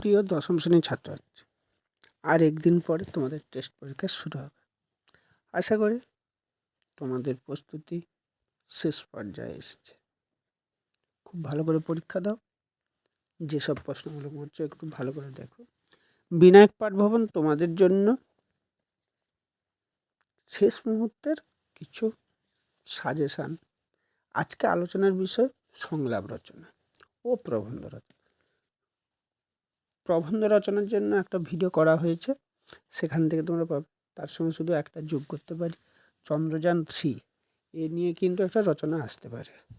প্রিয় দশম শ্রেণির ছাত্রছাত্রী আর একদিন পরে তোমাদের টেস্ট পরীক্ষা শুরু হবে। আশা করি তোমাদের প্রস্তুতি শেষ পর্যায়ে এসেছে। খুব ভালো করে পরীক্ষা দাও। যেসব প্রশ্নগুলো করছ একটু ভালো করে দেখো। বিনায়ক পাঠ ভবন তোমাদের জন্য শেষ মুহূর্তের কিছু সাজেশান আজকে আলোচনার বিষয় সংলাপ রচনা ও প্রবন্ধ রচনা। প্রবন্ধ রচনার জন্য একটা ভিডিও করা হয়েছে। সেখান থেকে তোমরা পাবে। তার সঙ্গে শুধু একটা যোগ করতে পারি। চন্দ্রযান থ্রি এ নিয়ে কিন্তু একটা রচনা আসতে পারে।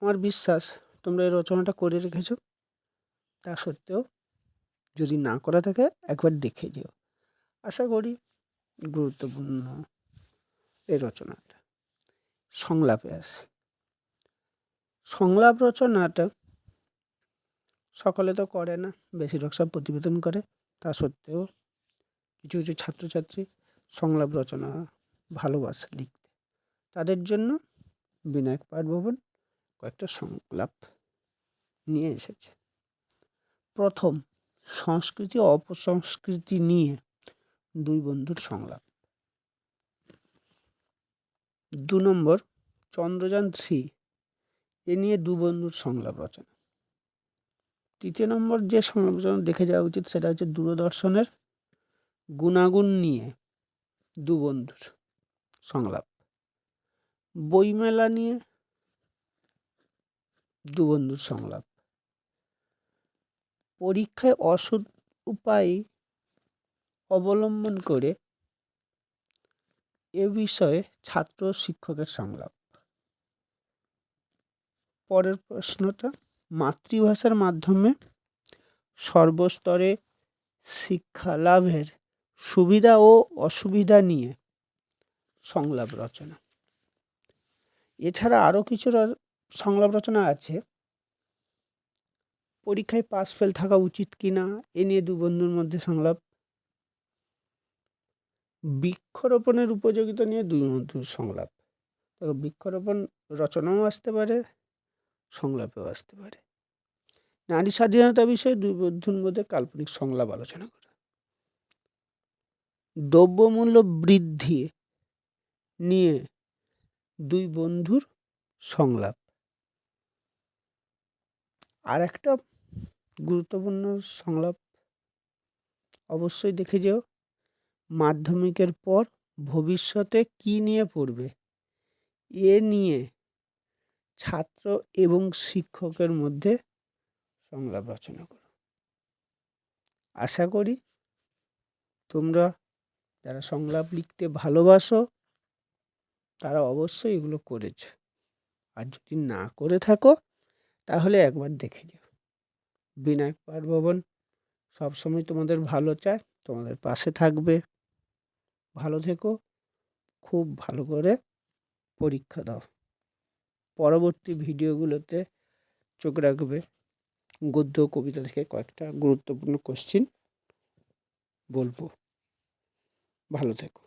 আমার বিশ্বাস, তোমরা এই রচনাটা করে রেখেছ। তা সত্ত্বেও যদি না করা থাকে, একবার দেখে যেও। আশা করি গুরুত্বপূর্ণ এই রচনাটা। সংলাপে আসি। সংলাপ রচনাটা সকলে তো করে না, বেশিরভাগ সব প্রতিবেদন করে। তা সত্ত্বেও কিছু কিছু ছাত্রছাত্রী সংলাপ রচনা ভালোবাসে লিখতে। তাদের জন্য বিনায়ক পাঠ ভবন কয়েকটা সংলাপ নিয়ে এসেছে। প্রথম, সংস্কৃতি অপসংস্কৃতি নিয়ে দুই বন্ধুর সংলাপ। দু নম্বর, চন্দ্রযান থ্রি, এ নিয়ে দু বন্ধুর সংলাপ রচনা। তৃতীয় নম্বর যে সংলাপ রচনা দেখে যাওয়া উচিত সেটা হচ্ছে দূরদর্শনের গুণাগুণ নিয়ে দু বন্ধুর সংলাপ। বইমেলা নিয়ে দু বন্ধুর সংলাপ। পরীক্ষায় অসৎ উপায় অবলম্বন করে এ বিষয়ে ছাত্র শিক্ষকের সংলাপ। পরের প্রশ্নটা মাতৃভাষার মাধ্যমে সর্বস্তরে শিক্ষা লাভের সুবিধা ও অসুবিধা নিয়ে সংলাপ রচনা। এছাড়া আরও কিছু সংলাপ রচনা আছে। পরীক্ষায় পাস ফেল থাকা উচিত কি না এ নিয়ে দু বন্ধুর মধ্যে সংলাপ। বৃক্ষরোপণের উপযোগিতা নিয়ে দুই বন্ধুর সংলাপ। বৃক্ষরোপণ রচনাও আসতে পারে। সংলাপেও আসতে পারে। নারী স্বাধীনতা বিষয়ে দুই বন্ধুর মধ্যে কাল্পনিক সংলাপ আলোচনা করা। দ্রব্যমূল্য বৃদ্ধি নিয়ে দুই বন্ধুর সংলাপ। আর একটা গুরুত্বপূর্ণ সংলাপ অবশ্যই দেখে যেও। মাধ্যমিকের পর ভবিষ্যতে কি নিয়ে পড়বে? এ নিয়ে ছাত্র এবং শিক্ষকের মধ্যে সংলাপ রচনা করো। আশা করি তোমরা যারা সংলাপ লিখতে ভালোবাসো, তারা অবশ্যই এগুলো করেছ। আর যদি না করে থাকো, তাহলে একবার দেখে যাও। বিনায়ক পাঠ ভবন সবসময় তোমাদের ভালো চায়, তোমাদের পাশে থাকবে। ভালো থেকো, খুব ভালো করে পরীক্ষা দাও। পরবর্তী ভিডিওগুলোতে চোখ রাখবে। গদ্য কবিতা থেকে কয়েকটা গুরুত্বপূর্ণ কোশ্চিন বলব। ভালো থেকো।